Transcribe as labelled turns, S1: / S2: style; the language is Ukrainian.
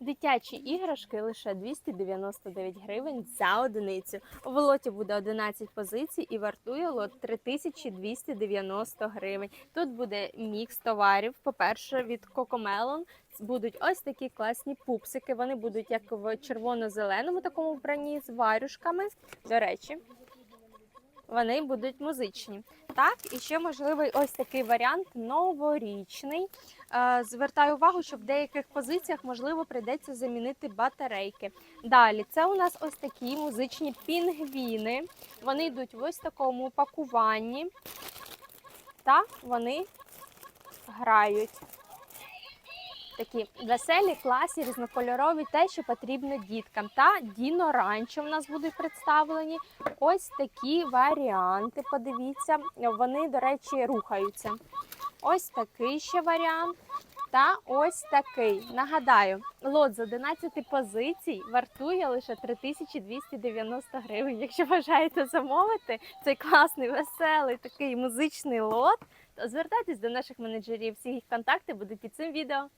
S1: Дитячі іграшки лише 299 гривень за одиницю. В лоті буде 11 позицій і вартує лот 3290 гривень. Тут буде мікс товарів. По-перше, від Cocomelon будуть ось такі класні пупсики. Вони будуть як в червоно-зеленому такому вбранні з варюшками. До речі, вони будуть музичні. Так, і ще можливий ось такий варіант новорічний. Е, Звертаю увагу, що в деяких позиціях можливо прийдеться замінити батарейки. Далі, це у нас ось такі музичні пінгвіни. Вони йдуть в ось такому пакуванні, та вони грають. Такі веселі, класні, різнокольорові, те, що потрібно діткам. Та Діно Ранчо в нас будуть представлені. Ось такі варіанти. Подивіться, вони, до речі, рухаються. Ось такий ще варіант. Та ось такий. Нагадаю, лот з 11 позицій вартує лише 3290 гривень. Якщо бажаєте замовити цей класний, веселий такий музичний лот, то звертайтесь до наших менеджерів. Всі їх контакти будуть під цим відео.